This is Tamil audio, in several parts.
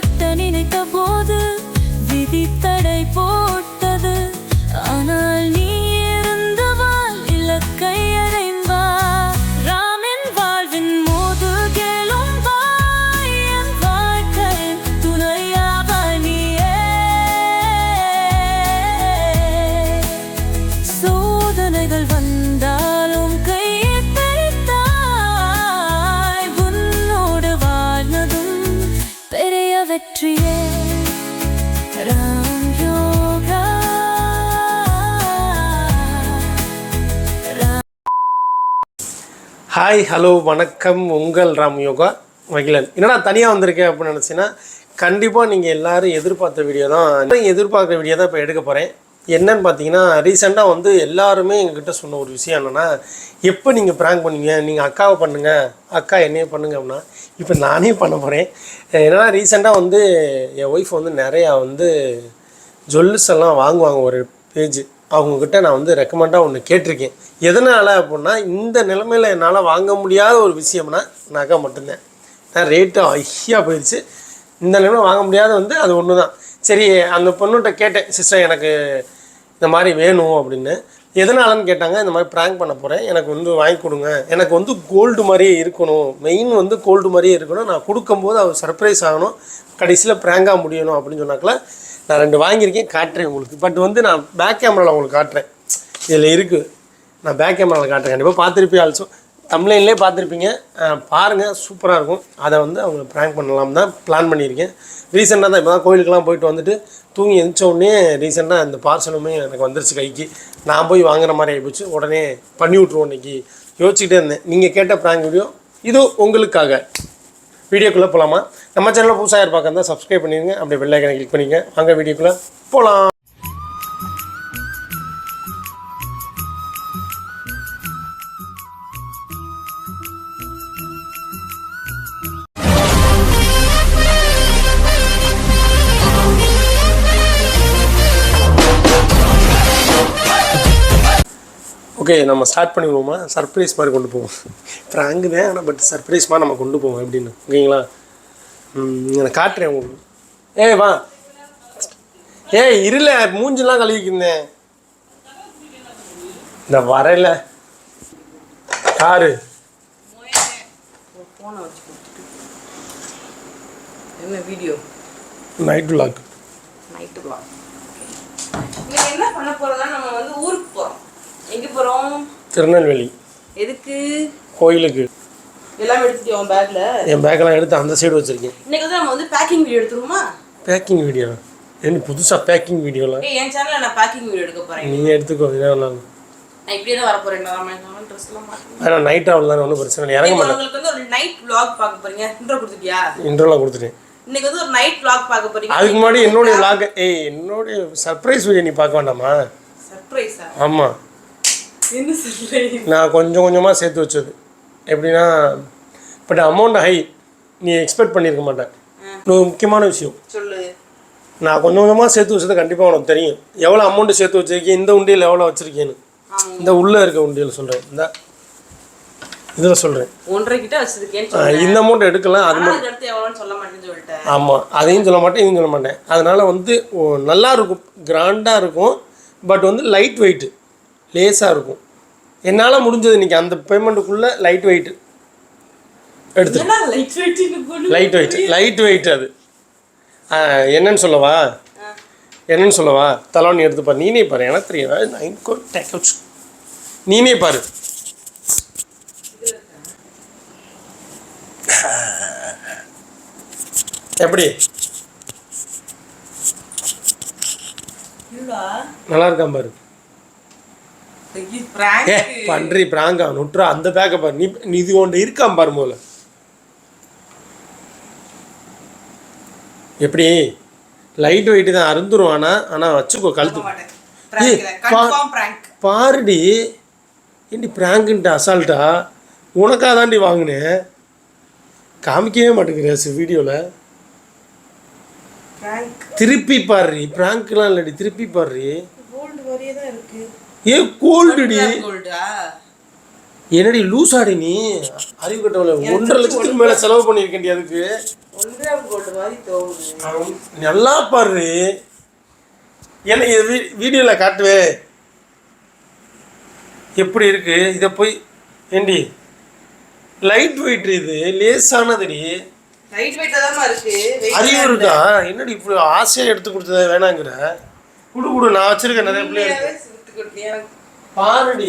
கட்ட நினைத்த போது விதி தடை போட்டது ஹாய் ஹலோ வணக்கம். உங்கள் ராம் யோகா மகிழன். என்னடா தனியாக வந்திருக்கேன் அப்படின்னு நினச்சின்னா கண்டிப்பாக நீங்கள் எல்லோரும் எதிர்பார்த்த வீடியோ தான். எதிர்பார்க்குற வீடியோ தான் இப்போ எடுக்க போகிறேன் என்னன்னு பார்த்தீங்கன்னா ரீசெண்டாக வந்து எல்லாருமே எங்ககிட்ட சொன்ன ஒரு விஷயம் என்னென்னா எப்போ நீங்கள் ப்ராங்க் பண்ணுவீங்க நீங்கள் அக்காவை பண்ணுங்கள் அக்கா என்னையே பண்ணுங்க அப்படின்னா இப்போ நானே பண்ண போகிறேன் என்னன்னா ரீசெண்டாக வந்து என் ஒய்ஃப் வந்து நிறையா வந்து ஜொல்லுஸ் எல்லாம் வாங்குவாங்க ஒரு பேஜ் அவங்கக்கிட்ட நான் வந்து ரெக்கமெண்டாக ஒன்று கேட்டிருக்கேன். எதனால் அப்படின்னா இந்த நிலமையில் என்னால் வாங்க முடியாத ஒரு விஷயம்னா நகை மட்டும்தான். நான் ரேட்டு ஐயா போயிடுச்சு இந்த நிலைமை வாங்க முடியாத வந்து அது ஒன்று தான் சரி அந்த பொண்ணுகிட்ட கேட்டேன் சிஸ்டர் எனக்கு இந்த மாதிரி வேணும் அப்படின்னு. எதனாலன்னு கேட்டாங்க இந்த மாதிரி ப்ராங்க் பண்ண போகிறேன் எனக்கு வந்து வாங்கி கொடுங்க. எனக்கு வந்து கோல்டு மாதிரியே இருக்கணும். மெயின் வந்து கோல்டு மாதிரியே இருக்கணும். நான் கொடுக்கும்போது அவர் சர்ப்ரைஸ் ஆகணும். கடைசியில் ப்ராங்காக முடியணும் அப்படின்னு சொன்னாக்கல. நான் ரெண்டு வாங்கியிருக்கேன் காட்டுறேன் உங்களுக்கு. பட் வந்து நான் பேக் கேமராவில் உங்களுக்கு காட்டுறேன். இதில் இருக்குது நான் பேக் கேமராவில் காட்டுறேன். கண்டிப்பாக பார்த்துருப்பீங்க ஆல்சோ தமிழ்லேயே பார்த்துருப்பீங்க. பாருங்கள் சூப்பராக இருக்கும். அதை வந்து அவங்க ப்ராங்க் பண்ணலாம் தான் பிளான் பண்ணியிருக்கேன். ரீசெண்டாக தான் இப்போ தான் கோயிலுக்கெல்லாம் போயிட்டு வந்துட்டு தூங்கி எழுந்த உடனே ரீசெண்டாக இந்த பார்சலுமே எனக்கு வந்துருச்சு கைக்கு. நான் போய் வாங்குற மாதிரி ஆகிப்போச்சு உடனே பண்ணி விட்ருவோம் இன்றைக்கி யோசிச்சுக்கிட்டே இருந்தேன். நீங்கள் கேட்ட ப்ராங்க் வீடியோ இது உங்களுக்காக. வீடியோக்குள்ளே போகலாமா நம்ம சேனலில் புதுசாக இருப்பாக்க இருந்தால் சப்ஸ்கிரைப் பண்ணிடுங்க அப்படியே வெள்ளைக்கனை கிளிக் பண்ணிங்க வாங்க வீடியோக்குள்ளே போகலாம் ஓகே நம்ம ஸ்டார்ட் பண்ணிடுவோமா? சர்ப்ரைஸ் மாதிரி கொண்டு போவோம். ஃப்ராங்கு தான் ஆனால் பட் சர்ப்ரைஸ் மாதிரி நம்ம கொண்டு போவோம் எப்படின்னு. ஓகேங்களா நான் காட்டுறேன் உங்களுக்கு. ஏ வா. ஏ இருல மூஞ்செல்லாம் கழுவிக்கிருந்தேன் இந்த வரையில. யாரு? என்ன video night vlog night vlog என்ன பண்ண போறோம்னா நம்ம வந்து ஊருக்கு போறோம். எங்க போறோம்? திருநெல்வேலி. எதுக்கு? கோயிலுக்கு. எல்லாம் எடுத்துட்டியா உன் பேக்ல என் பேக்கெல்லாம் எடுத்து அந்த சைடு வச்சுருக்கேன். இன்னைக்கு வந்து நம்ம வந்து பேக்கிங் வீடியோ எடுத்துருமா பேக்கிங் வீடியோ என்ன புதுசாக பேக்கிங் வீடியோலாம் ஏய் என் சேனல்ல நான் பேக்கிங் வீடியோ எடுக்க போறேன். நீங்கள் எடுத்துக்கோ இதான் நான் இப்படியே தான் வர போறேன். நான் நைட் ஆகல தானே ஒன்றும் பிரச்சனை இல்லை. இறங்க மாட்டேன் உங்களுக்கு வந்து ஒரு நைட் vlog பார்க்க போறீங்க. இன்ட்ரோ கொடுத்துட்டியா? இன்ட்ரோலாம் கொடுத்துட்டேன். இன்னைக்கு வந்து ஒரு நைட் vlog பார்க்க போறீங்க. அதுக்கு முன்னாடி என்னுடைய vlog? ஏய் என்னுடைய சர்ப்ரைஸ் வீடியோ நீ பார்க்க வேண்டாமா? சர்ப்ரைஸா ஆமாம் நான் கொஞ்சம் கொஞ்சமாக சேர்த்து வச்சது. எப்படின்னா பட் அமௌண்ட் ஹை நீ எக்ஸ்பெக்ட் பண்ணியிருக்க மாட்டேன். இன்னொரு முக்கியமான விஷயம். சொல்லு. நான் கொஞ்சம் கொஞ்சமாக சேர்த்து வச்சது கண்டிப்பாக உனக்கு தெரியும். எவ்வளோ அமௌண்ட் சேர்த்து வச்சிருக்கேன் இந்த உண்டியல் எவ்வளோ வச்சுருக்கேன்னு. இந்த உள்ளே இருக்க உண்டியல் சொல்கிறேன் இந்த இதில் சொல்கிறேன் இந்த அமௌண்ட் எடுக்கலாம். அது ஆமாம் அதையும் சொல்ல மாட்டேன் இதையும் சொல்ல மாட்டேன். அதனால் வந்து நல்லா இருக்கும் கிராண்டாக இருக்கும் பட் வந்து லைட் வெயிட்டு லேஸாக இருக்கும். என்னால் முடிஞ்சது இன்றைக்கி அந்த பேமெண்ட்டுக்குள்ளே லைட் வெயிட் எடுத்து லைட் வெயிட் லைட் வெயிட் அது. என்னன்னு சொல்லவா? என்னன்னு சொல்லவா? தலானி எடுத்து பாரு. நீனே பாரு. எனக்கு தெரியும் நைன் கோட் டேக்கல்ஸ் நீனே பாரு. எப்படி? நல்லா இருக்கான் பாரு. ஏ பன்றி பிராங்கா நுட்ரா அந்த பேக்கை பாரு. நீ நீ இது ஒன்று இருக்கான் பாரு முதல்ல. எப்படி? லைட் வெயிட் தான் அருந்துரும் ஆனா ஆனால் வச்சுக்கோ கழுத்து. பாருடி. ஏண்டி பிராங்குன்ட்டு அசால்ட்டா உனக்காக தாண்டி வாங்கினேன் காமிக்கவே மாட்டேங்கிற வீடியோவில். திருப்பி பாருடி. பிராங்க்லாம் இல்லடி திருப்பி பாருடி. ஏ கோல்டுடி? என்னடி லூஸ் ஆடி நீ? அறிவு கட்டவள ஒன்றரை லட்சத்துக்கு மேல செலவு பண்ணியிருக்கேன்டி அதுக்கு. நல்லா பாரு என்ன வீடியோவில் காட்டுவே. எப்படி இருக்கு? இதை போய் ஏண்டி? லைட் வெயிட் இது லேசானதுடி. அறிவு இருக்கா? என்னடி இப்படி ஆசையாக எடுத்து கொடுத்தத வேணாங்கிற. குடு குடு நான் வச்சிருக்கேன் நிறைய பிள்ளை பாருடி.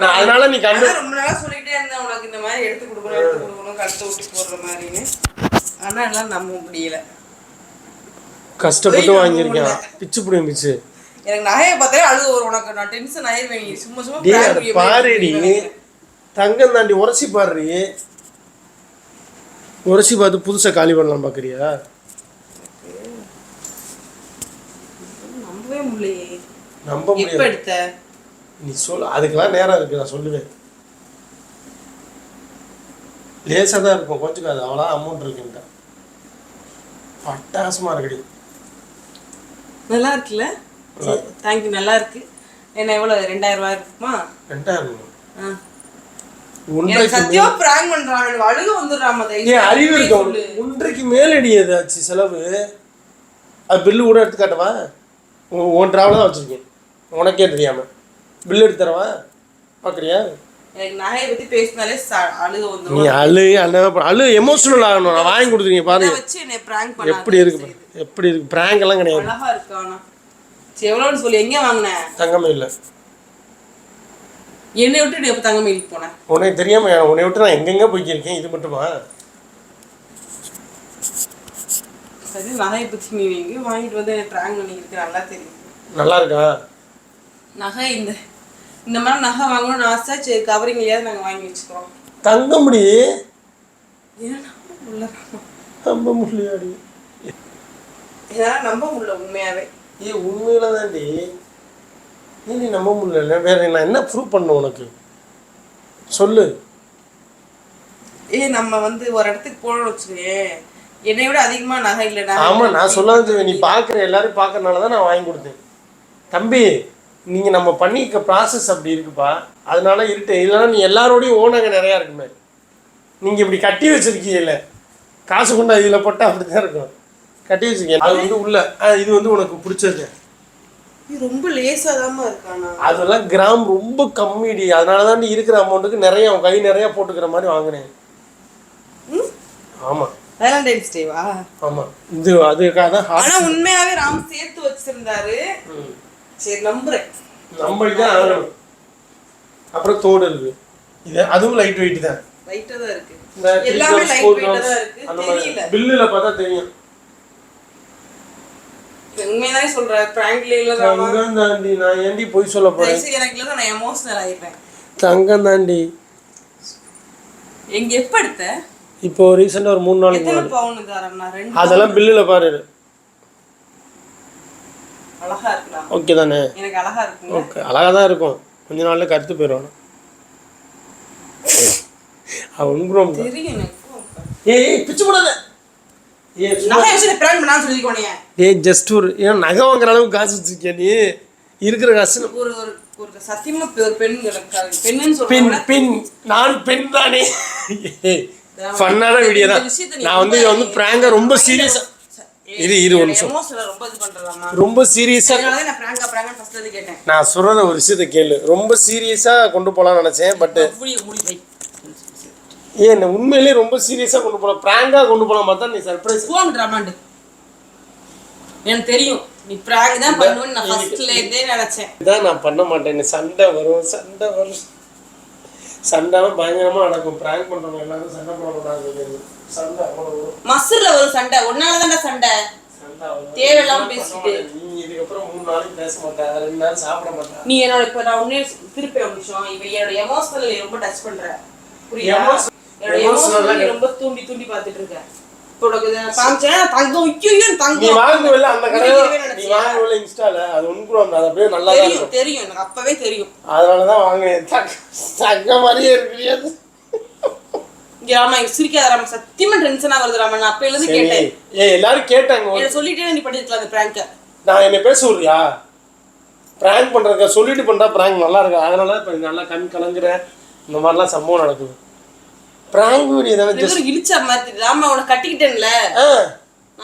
நான் அதனால நீ கண்டு ரொம்ப நாளா சொல்லிட்டே இருந்தேன் உனக்கு இந்த மாதிரி எடுத்து கொடுக்கணும் எடுத்து கொடுக்கணும் கழுத்தை ஊட்டி போடுற மாதிரின்னு. ஆனா எல்லாம் நம்ப முடியல. கஷ்டப்பட்டு வாங்கியிருக்கேன் பிச்சு பிடிங்க பிச்சு. எனக்கு நகையை பார்த்தாலே அழுகு வரும் உனக்கு. நான் டென்ஷன் ஆயிருவேன் நீ. சும்மா சும்மா பாருடி. தங்கம் தாண்டி உரசி பாருடி. உரசி பார்த்து புதுசா காலி பண்ணலாம் பார்க்குறியா? நம்பவே முடியலையே. நம்ப எப்ப முடியாது. எடுத்த? நீ சொல்லு அதுக்கெல்லாம் நேரம் இருக்கு நான் சொல்லுவேன். லேசாக தான் இருக்கும் கொஞ்சம் அது அவ்வளோ அமௌண்ட் இருக்குன்ட்டா அட்டகாசமா இருக்குடி. நல்லா இருக்குல்ல? தேங்க்யூ நல்லா இருக்கு. என்ன எவ்வளவு? ரெண்டாயிரம் ரூபாய் இருக்குமா? ரெண்டாயிரம் ஆ. ஒன்றைக்கு எனக்கு சத்தியமா பிராங்க் பண்றான். எனக்கு அழுக வந்துடுறான் மத ஏன் அறிவு இருக்கு ஒன்றைக்கு மேலடி ஏதாச்சு செலவு? அது பில்லு கூட எடுத்து காட்டவா உன் டிராவல் தான் வச்சுருக்கேன். உனக்கே தெரியாம. பில்லு எடுத்து தரவா? பார்க்குறியா எனக்கு நகையை பேசினாலே அழுக நீ வந்துடும் அழு அழு அழு எமோஷனல் ஆகணும் நான் வாங்கி கொடுத்துருக்கீங்க பாருங்க. வச்சு என்னை பிராங்க் பண்ண எப்படி இருக்கு. எப்படி இருக்கு? Prank எல்லாம் கிடையாது. அழகா இருக்கு ஆனா. சரி எவ்வளோன்னு சொல்லி. எங்க வாங்கின? தங்கமே இல்லை. என்னை விட்டு நீ எப்ப தங்க மீனுக்கு போனேன் உனக்கு தெரியாம உன்னை விட்டு நான் எங்கெங்க போய்க்கிருக்கேன்? இது மட்டுமா? சரி நகையை பத்தி நீ வாங்கிட்டு வந்து எனக்கு பிராங்க் பண்ணிருக்கு நல்லா தெரியும் நல்லா இருக்கா? நகை இந்த இந்த மாதிரி நகை வாங்கணும்னு ஆசை சரி கவரிங்லையாவது நாங்க வாங்கி வச்சுக்கிறோம் தங்கமுடி நம்ப முடியாடி என்னால நம்ப முடியல உண்மையாவே. ஏ உண்மையில தாண்டி நீ நம்ப முடியல? வேற நான் என்ன ப்ரூவ் பண்ண உனக்கு? சொல்லு. ஏ நம்ம வந்து ஒரு இடத்துக்கு போனோம்னு வச்சுக்கேன் என்னை விட அதிகமா நகை இல்லை நகை ஆமா இல்லை. நான் சொல்லாத நீ பார்க்குற எல்லாரும் பார்க்கறனால தான் நான் வாங்கி கொடுத்தேன். தம்பி நீங்க நம்ம பண்ணிக்க ப்ராசஸ் அப்படி இருக்குப்பா. அதனால இருட்டு. இல்லைன்னா நீ எல்லாரோடையும் ஓனாங்க நிறையா இருக்குமே. நீங்க இப்படி கட்டி வச்சிருக்கீங்கல்ல. காசு கொண்டா இதுல போட்டா அப்படிதான் இருக்கும். கட்டி வச்சிருக்கீங்க. அது வந்து உள்ள. ஆ, இது வந்து உனக்கு பிடிச்சது. ரொம்ப லேசா இருக்கானா அதெல்லாம் கிராம் ரொம்ப கம்மிடி அதனால தான் நீ இருக்கிற அமௌண்ட்டுக்கு நிறைய உன் கை நிறைய போட்டுக்கிற மாதிரி வாங்கினேன். ஆமா. வேலண்டைன்ஸ் டேவா ஆமா. இது அதுக்காக தான் ஹார்ட் ஆனா உண்மையாவே ராம் சேர்த்து வச்சிருந்தாரு. சரி நம்புறேன். நம்மளுக்கு தான் ஆகணும். அப்புறம் தோடு இருக்கு. இது அதுவும் லைட் வெயிட் தான். லைட்டா தான் இருக்கு. இந்த எல்லாமே லைட் வெயிட்டா தான் இருக்கு. தெரியல மாதிரி. பில்லுல பார்த்தா தெரியும். உண்மையாவே சொல்றேன் பிராங்க்ல இல்ல தங்கம் தாண்டி நான் ஏண்டி போய் சொல்ல போறேன்? எனக்கு இல்ல நான் எமோஷனல் ஆயிடுறேன். தங்கம் தாண்டி. எங்க எப்ப எடுத்த? இப்போ ரீசெண்டாக ஒரு மூணு நாளைக்கு அதெல்லாம் பில்லுல பாரு. அழகா இருக்கலாம் ஓகே தானே? எனக்கு அழகா இருக்குங்க. ஓகே அழகா தான் இருக்கும். கொஞ்ச நாள்ல கருத்து போயிடும் அவன் ப்ரோ ஏய் பிச்சு போடாத. ஏய் ஜஸ்ட் ஒரு ஏன் நகை வாங்குற அளவுக்கு காசு வச்சிருக்கியா நீ? இருக்கிற காசு. ஒரு சத்தியமா பெண் பெண் பெண் நான் பெண் தானே. ஃபன்னான வீடியோ தான். நான் வந்து வந்து பிராங்க ரொம்ப சீரியஸா இரு இரு ஒரு நிமிஷம். ரொம்ப இது பண்றலாமா ரொம்ப சீரியஸா அதனால தான் நான் சொல்றத ஒரு விஷயத்த கேளு. ரொம்ப சீரியஸா கொண்டு போலாம்னு நினைச்சேன் பட் ஏன் என்ன உண்மையிலேயே ரொம்ப சீரியஸா கொண்டு போலாம். பிராங்கா கொண்டு போலாம் பார்த்தா நீ சர்ப்ரைஸ் போன் ரமாண்டு எனக்கு தெரியும். நீ பிராங்க் தான் பண்ணுவேன்னு நான் ஃபர்ஸ்ட்ல இருந்தே நினைச்சேன். இதான் நான் பண்ண மாட்டேன். சண்டை வரும் சண்டை வரும். சண்டைலாம் பயங்கரமா நடக்கும். பிராங்க் பண்றவங்க எல்லாரும் சண்டை போடக்கூடாது சண்டை அவ்வளவு. மசூர்ல ஒரு சண்டை. ஒன்னால தான்டா சண்டை. சண்டை தேவையில்லாம பேசிட்டு. நீ இதுக்கப்புறம் மூணு நாளைக்கு பேச மாட்டேன். ரெண்டு நாள் சாப்பிட மாட்டேன். நீ என்னோட இப்ப நான் உன்னே திருப்பி ஒரு நிமிஷம். இவ என்னோட எமோஷனல் ரொம்ப டச் பண்ற. புரியுதா? என்னோட எமோஷனல் ரொம்ப தூண்டி தூண்டி பாத்துட்டு இருக்க. தெரியும் எனக்கு அப்பவே தெரியும். அதனாலதான் வாங்கினேன். மாதிரியே இங்க ராமா சிரிக்காத ராமா. சத்தியமா டென்ஷன் ஆகுறது ராமா. நான் அப்ப கேட்டேன். ஏ எல்லாரும் கேட்டாங்க. என்ன சொல்லிட்டே நீ பண்ணிருக்கலாம் அந்த பிராங்க நான் என்னை பேச விடுறியா? ப்ராங்க் பண்ணுறக்க சொல்லிட்டு பண்ணுறா ப்ராங்க் நல்லா இருக்கு? அதனால இப்போ நல்லா கண் கலங்குற. இந்த மாதிரிலாம் சம்பவம் நடக்குது. பிராங்க் வீடியோ தானே ஒரு இழிச்ச மாதிரி. ஆமா உனக்கு கட்டிக்கிட்டேன்ல.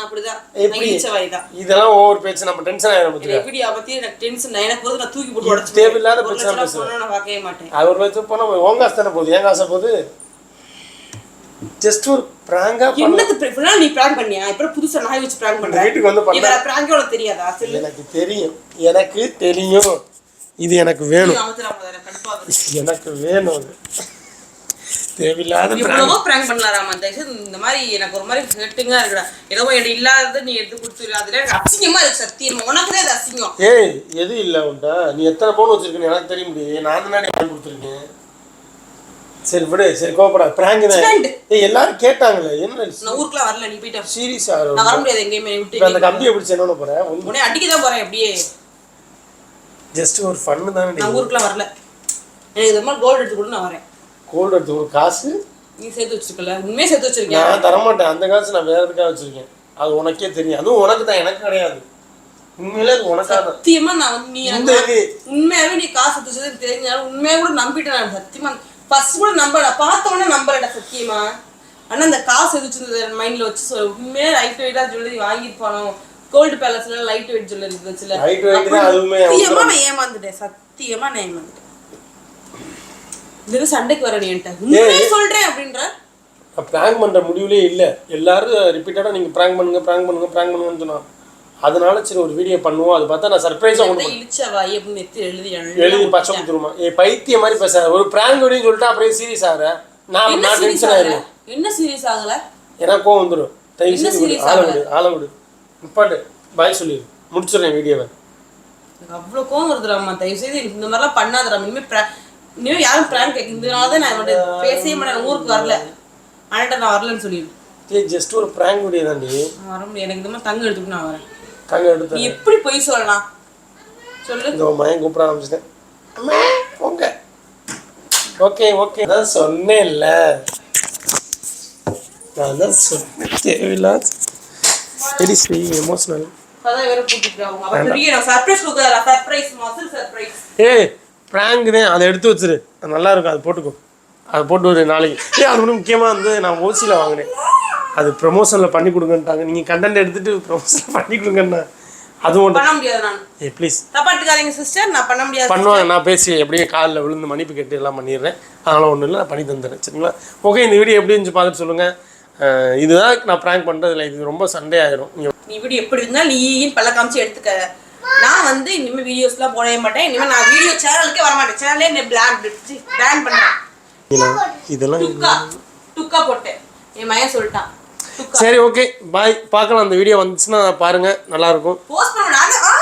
அப்படிதான். இதெல்லாம் ஓவர் பேச்சு நம்ம டென்ஷன் பத்தியா? வீடியோ பத்தி எனக்கு டென்ஷன் எனக்கு போது நான் தூக்கி போட்டு உடச்சு தேவையில்லாத பிரச்சனை போனா நான் பார்க்கவே மாட்டேன். அது ஒரு லட்சம் போனா உன் காசு தானே போகுது? என் காசை போகுது? ஜஸ்ட் ஒரு பிராங்கா என்னது நீ பிராங்க் பண்ணியா? இப்ப புதுசா நாய் வச்சு பிராங்க் பண்ற. வீட்டுக்கு வந்து பண்ண. இவர பிராங்க் உனக்கு தெரியாதா? எனக்கு தெரியும். எனக்கு தெரியும். இது எனக்கு வேணும். எனக்கு வேணும் தேவையில்லாத. எவ்வளவோ பிராங்க் பண்ணலாராமா? தயவுசெய்து இந்த மாதிரி எனக்கு ஒரு மாதிரி ஹெட்டிங்கா இருக்குடா ஏதோ என்கிட்ட இல்லாததை நீ எடுத்து கொடுத்துரு. அதுல எனக்கு அசிங்கமா இருக்கு சத்தியமா. உனக்கு தான் அது அசிங்கம். ஏய் எது இல்ல உன்ட்ட? நீ எத்தனை பவுன் வச்சிருக்கேன்னு எனக்கு தெரிய முடியும் நான் தானே வாங்கி கொடுத்துருக்கேன். சரி விடு. சரி கோபப்படா பிராங்க் தான். ஏய் எல்லாரும் கேட்டாங்களே என்ன நான் ஊருக்குலாம் வரல நீ போயிட்டு சீரியஸ் நான் வர முடியாது எங்கேயுமே. இப்போ அந்த விட்டு கம்பியை பிடிச்சி என்ன பண்ண போற? உடனே அடிக்க தான் போறேன் அப்படியே. ஜஸ்ட் ஒரு ஃபன்னு தானே நான் ஊருக்குலாம் வரல. எனக்கு இந்த மாதிரி கோல்டு எடுத்து கூட நான் வரேன். கோல்டு எடுத்து ஒரு காசு. நீ சேர்த்து வச்சிருக்கல. உண்மையே சேர்த்து வச்சிருக்கியா? நான் தரமாட்டேன். அந்த காசு நான் வேற எதுக்காக வச்சிருக்கேன்? அது உனக்கே தெரியும். அதுவும் உனக்கு தான். எனக்கு கிடையாது. உண்மையிலே அது உனக்காக தான். சத்தியமா நான் வந்து நீ எனக்கு உண்மையாவே நீ காசு வச்சது தெரிஞ்சாலும் உண்மையா கூட நம்பிட்டேன் நான். சத்தியமா. ஃபர்ஸ்ட் கூட நம்பல. பார்த்த உடனே நம்பலடா சத்தியமா. ஆனா அந்த காசு எதுச்சு மைண்ட்ல வச்சு சொல். உண்மையா லைட் வெயிட்டா ஜுவல்லரி வாங்கிட்டு போனோம். கோல்டு பேலஸ்ல லைட் வெயிட் ஜுவல்லரி இருந்துச்சுல. Light weight தான் அதுவுமே சத்தியமா நான் ஏமாந்துட்டேன். சத்தியமா நான் ஏமாந்துட்டேன். இது சண்டைக்கு வர நீ சொல்றேன் அப்படின்ற. ப்ராங்க் பண்ணுற முடிவுலே இல்லை. எல்லாரும் ரிப்பீட்டடாக நீங்கள் ப்ராங்க் பண்ணுங்க ப்ராங்க் பண்ணுங்க ப்ராங்க் பண்ணுங்கன்னு சொன்னான் அதனால சரி ஒரு வீடியோ பண்ணுவோம். அது பார்த்தா நான் சர்ப்ரைஸாக கொண்டு இந்த இழிச்ச வாய் அப்படின்னு எழுதி எழுதி பச்சை கொடுத்துருமா ஏ பைத்திய மாதிரி பேசாத. ஒரு ப்ராங்க் வீடியோன்னு சொல்லிட்டு அப்படியே சீரியஸ் ஆகிற? நான் நான் டென்ஷன் ஆயிடுவேன். என்ன சீரியஸ் ஆகல? எனக்கு கோவம் வந்துடும் தயவு செய்து ஆளை? விடு ஆளை விடு. நிப்பாட்டு. பாய் சொல்லிடு. முடிச்சிடுறேன் வீடியோவை அவ்வளோ கோவம் வருதுடாமா தயவு செய்து இந்த மாதிரிலாம் பண்ணாதடா. இனிமே இனிமே யாரும் பிராங்க் கேட்க இதனால தான் நான் இவன்ட்ட பேசவே மாட்டேன். ஊருக்கு வரல. அண்ணன்ட்ட நான் வரலன்னு சொல்லிடு ஏ ஜஸ்ட் ஒரு ப்ராங்க் வீடியோ தாண்டி. நான் வர எனக்கு இந்த மாதிரி தங்கம் எடுத்துட்டு நான் வரேன். தங்க நீ எடுத்து எப்படி பொய் சொல்லலாம்? சொல்லு. இந்த மயன் கூப்பிட ஆரம்பிச்சிட்டேன். அம்மா போங்க. ஓகே ஓகே நான் சொன்னேன்ல. நான் தான் சொன்னேன். தேவையில்லாத வெரி ஸ்ரீ எமோஷனல் அதான் வேற கூட்டிட்டு அவங்க அப்ப பெரிய சர்ப்ரைஸ் கொடுக்குறா சர்ப்ரைஸ் மசில் சர்ப்ரைஸ் ஏய் ப்ராங்க் தான் அதை எடுத்து வச்சிரு. அது நல்லா இருக்கும் அது போட்டுக்கோ. அதை போட்டு ஒரு நாளைக்கு. ஏ அது ஒன்று முக்கியமாக வந்து நான் ஓசியில் வாங்கினேன். அது ப்ரொமோஷனில் பண்ணி கொடுங்கன்ட்டாங்க. நீங்கள் கண்டென்ட் எடுத்துட்டு ப்ரொமோஷனில் பண்ணி கொடுங்கண்ணா. அதுவும் பண்ண முடியாது நான். ஏ ப்ளீஸ் தப்பா எடுத்துக்காதீங்க சிஸ்டர் நான் பண்ண முடியாது பண்ணுவாங்க நான் பேசி எப்படியே காலில் விழுந்து மன்னிப்பு கேட்டு எல்லாம் பண்ணிடுறேன். அதனால் ஒன்றும் இல்லை நான் பண்ணி தந்துடுறேன். சரிங்களா? ஓகே இந்த வீடியோ எப்படி இருந்துச்சு பார்த்துட்டு சொல்லுங்கள் இதுதான் நான் ப்ராங்க் பண்ணுறதுல இது ரொம்ப சண்டே ஆயிரும் நீ வீடியோ எப்படி இருந்தாலும் நீயும் பல்ல காமிச்சு எடுத்துக்க. நான் வந்து இனிமே வீடியோஸ்லாம் போடவே மாட்டேன். இனிமே நான் வீடியோ சேனலுக்கே வர மாட்டேன் சேனலே என்ன பிளான் பிளான் பண்ணேன் இதெல்லாம் டுக்கா டுக்கா போட்டேன். என் மயன் சொல்லிட்டான். சரி ஓகே பாய் பார்க்கலாம். அந்த வீடியோ வந்துச்சுன்னா பாருங்கள் நல்லாயிருக்கும். போஸ்ட் பண்ண நானே ஆ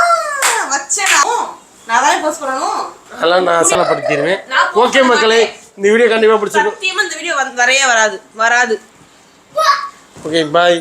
வச்சேன் நான். தானே போஸ்ட் பண்ணணும். அதெல்லாம் நான் சலப்படுத்திடுவேன் நான் post ஓகே மக்களே. இந்த வீடியோ கண்டிப்பாக பிடிச்சிருக்கும். சத்தியமா இந்த வீடியோ வரையே வராது. வராது. Okay bye